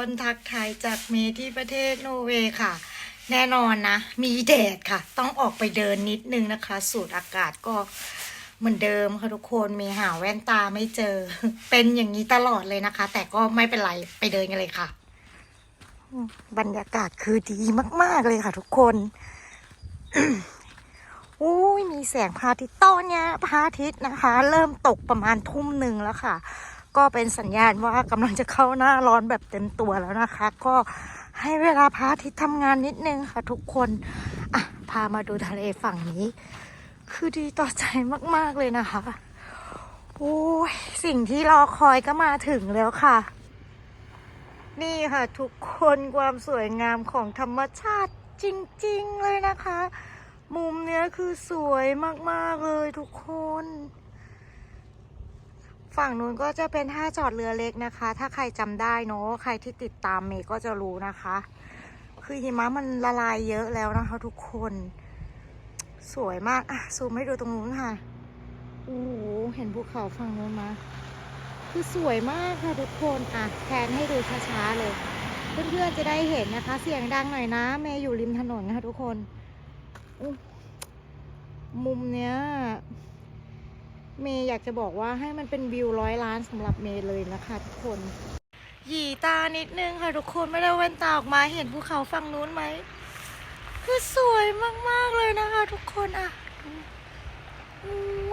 ต้นทักทายจากเมที่ประเทศโนเวย์ค่ะ แน่นอนนะ มีแดดค่ะ ต้องออกไปเดินนิดนึงนะคะ สูดอากาศก็เหมือนเดิมค่ะทุกคนมีหาแว่นตาไม่เจอ เป็นอย่างนี้ตลอดเลยนะคะ แต่ก็ไม่เป็นไรไปเดินกันเลยค่ะ บรรยากาศคือดีมาก ๆเลยค่ะทุกคนอุ้ยมีแสงพระอาทิตย์ตอนเนี้ยพระอาทิตย์นะคะ เริ่มตกประมาณทุ่มหนึ่งแล้วค่ะ ก็เป็นสัญญาณว่ากำลังจะเข้าหน้าร้อนแบบเต็มตัวแล้วนะคะ ก็ให้เวลาพระอาทิตย์ทำงานนิดนึงค่ะทุกคนอะพามาดูทะเลฝั่งนี้ คือดีต่อใจมากๆเลยนะคะโอ้ยสิ่งที่รอคอยก็มาถึงแล้วค่ะ นี่ค่ะทุกคนความสวยงามของธรรมชาติจริง ๆ เลยนะคะ มุมเนี้ยคือสวยมาก ๆ เลยทุกคน ฝั่งนู้นก็จะเป็นท่าจอดเรือเล็กนะคะ ถ้าใครจำได้เนาะใครที่ติดตามเมย์ก็จะรู้นะคะ คือหิมะมันละลายเยอะแล้วนะคะ ทุกคน สวยมากอะซูมให้ดูตรงนู้นค่ะโอ้โหเห็นภูเขาฝั่งนู้นมาคือสวยมากค่ะทุกคนอะแทนให้ดูช้าๆเลย เพื่อนๆจะได้เห็นนะคะ เสียงดังหน่อยนะเมย์อยู่ริมถนนนะคะทุกคนมุมเนี้ย เมย์อยากจะบอกว่าให้มันเป็นวิวร้อยล้านสำหรับเมย์เลยนะคะทุกคน หยีตานิดนึงค่ะทุกคนไม่ได้แว่นตาออกมาเห็นภูเขาฝั่งนู้นไหม คือสวยมากๆเลยนะคะ ทุกคนอะอ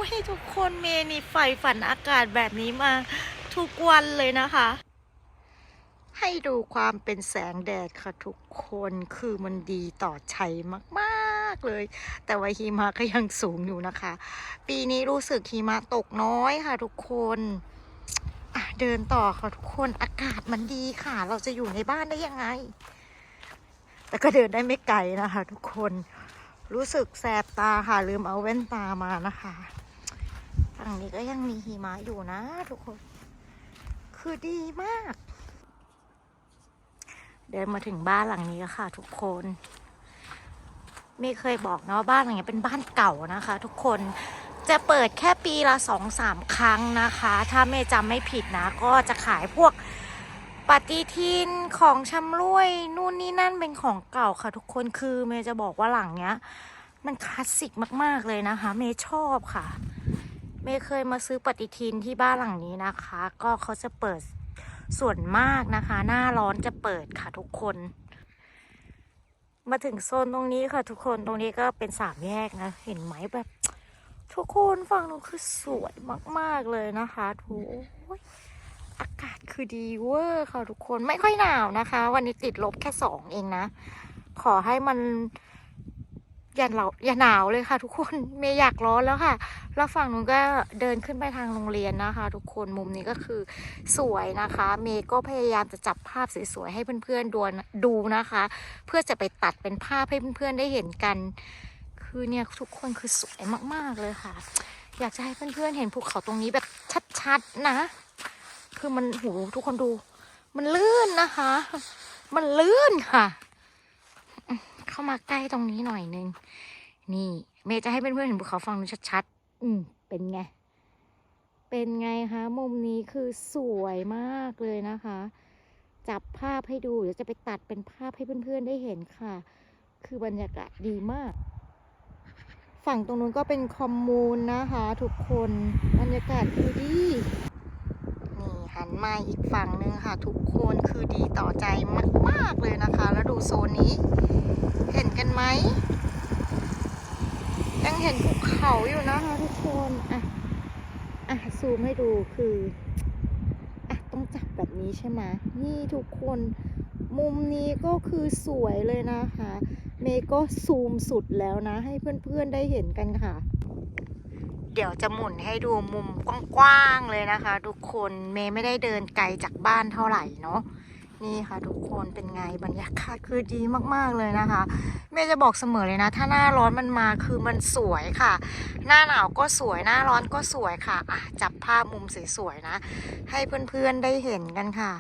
ให้ทุกคนเมย์นี่ใฝ่ฝันอากาศแบบนี้มาทุกวันเลยนะคะ ให้ดูความเป็นแสงแดดค่ะทุกคนคือมันดีต่อใจมากๆ เลย แต่ว่าหิมะก็ยังสูงอยู่นะคะ ปีนี้รู้สึกหิมะตกน้อยค่ะทุกคนอะเดินต่อค่ะทุกคนอากาศมันดีค่ะ เราจะอยู่ในบ้านได้ยังไง แต่ก็เดินได้ไม่ไกลนะคะ ทุกคนรู้สึกแสบตาค่ะ ลืมเอาแว่นตามานะคะฝั่งนี้ก็ยังมีหิมะอยู่นะ ทุกคน คือดีมาก เดินมาถึงบ้านหลังนี้แล้วค่ะ ทุกคน ไม่เคยบอกเนาะบ้านหลังนี้ยเป็นบ้านเก่านะคะ ทุกคนจะเปิดแค่ปีละสองสามครั้งนะคะ ถ้าเมย์จำไม่ผิดนะ ก็จะขายพวกปฏิทินของชำร่วยนู่นนี่นั่นเป็นของเก่าค่ะ ทุกคนคือเมย์จะบอกว่าหลังเนี้ย มันคลาสสิกมาก ๆ เลยนะคะ เมย์ชอบค่ะ เมย์เคยมาซื้อปฏิทินที่บ้านหลังนี้นะคะ ก็เขาจะเปิดส่วนมากนะคะ หน้าร้อนจะเปิดค่ะทุกคน มาถึงโซนตรงนี้ค่ะทุกคนตรงนี้ก็เป็นสามแยกนะ เห็นไหมแบบ ทุกคนฝั่งนู้นคือสวยมากๆเลยนะคะทุกอากาศคือดีเวอร์ค่ะทุกคนไม่ค่อยหนาวนะคะ วันนี้ติดลบแค่สองเองนะ ขอให้มัน อย่าหนาวอย่าหนาวเลยค่ะ ทุกคนเมย์อยากร้อนแล้วค่ะ แล้วฝั่งนู้นก็เดินขึ้นไปทางโรงเรียนนะคะ ทุกคนมุมนี้ก็คือสวยนะคะ เมย์ก็พยายามจะจับภาพสวยๆให้เพื่อนๆดูดูนะคะ เพื่อจะไปตัดเป็นภาพให้เพื่อนๆได้เห็นกัน คือเนี่ยทุกคนคือสวยมากๆเลยค่ะ อยากจะให้เพื่อนๆเห็นภูเขาตรงนี้แบบชัดๆนะ คือมันโหทุกคนดู มันลื่นนะคะ มันลื่นค่ะ เข้ามาใกล้ตรงนี้หน่อยนึง นี่ เมย์จะให้เพื่อนๆเห็นภูเขาฝั่งนู้นชัดๆ อืม เป็นไง เป็นไงคะ มุมนี้คือสวยมากเลยนะคะ จับภาพให้ดูเดี๋ยวจะไปตัดเป็นภาพให้เพื่อนๆได้เห็นค่ะ คือบรรยากาศดีมาก ฝั่งตรงนู้นก็เป็นคอมมูนนะคะ ทุกคน บรรยากาศคือดีนี่หันมาอีกฝั่งหนึ่งค่ะ ทุกคนคือดีต่อใจมาก ๆ เลยนะคะ แล้วดูโซนนี้ เห็นกันไหมยังเห็นภูเขาอยู่นะคะทุกคนอะอะซูมให้ดูคืออะต้องจับแบบนี้ใช่ไหมนี่ทุกคนมุมนี้ก็คือสวยเลยนะคะ เมย์ก็ซูมสุดแล้วนะ ให้เพื่อนๆได้เห็นกันค่ะ เดี๋ยวจะหมุนให้ดูมุมกว้างๆเลยนะคะ ทุกคนเมย์ไม่ได้เดินไกลจากบ้านเท่าไหร่เนาะ นี่ค่ะทุกคนเป็นไงบรรยากาศคือดีมากๆเลยนะคะเมย์จะบอกเสมอเลยนะ ถ้าหน้าร้อนมันมาคือมันสวยค่ะ หน้าหนาวก็สวยหน้าร้อนก็สวยค่ะอะจับภาพมุมสวยๆนะ ให้เพื่อนๆได้เห็นกันค่ะ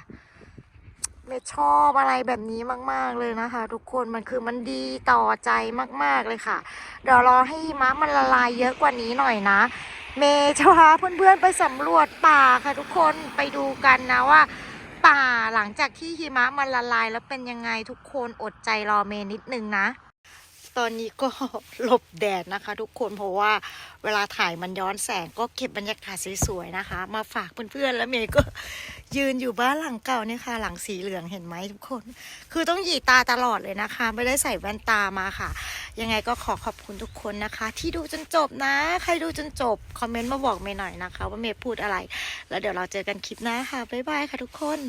เมย์ชอบอะไรแบบนี้มาก ๆเลยนะคะ ทุกคนมันคือมันดีต่อใจมากๆเลยค่ะ เดี๋ยวรอให้หิมะมันละลายเยอะกว่านี้หน่อยนะ เมย์จะพาเพื่อนๆไปสำรวจป่าค่ะ ทุกคนไปดูกันนะว่า ป่าหลังจากที่หิมะมันละลายแล้วเป็นยังไงทุกคนอดใจรอเมย์นิดนึงนะ ตอนนี้ก็หลบแดดนะคะ ทุกคนเพราะว่าเวลาถ่ายมันย้อนแสงก็เก็บบรรยากาศสวยๆนะคะ มาฝากเพื่อนๆแล้วเมย์ก็ยืนอยู่บ้านหลังเก่าเนี่ยค่ะ หลังสีเหลืองเห็นไหมทุกคน คือต้องหยีตาตลอดเลยนะคะ ไม่ได้ใส่แว่นตามาค่ะ ยังไงก็ขอขอบคุณทุกคนนะคะ ที่ดูจนจบนะ ใครดูจนจบ คอมเมนต์มาบอกเมย์หน่อยนะคะ ว่าเมย์พูดอะไร แล้วเดี๋ยวเราเจอกันคลิปหน้าค่ะบ๊ายบายค่ะทุกคน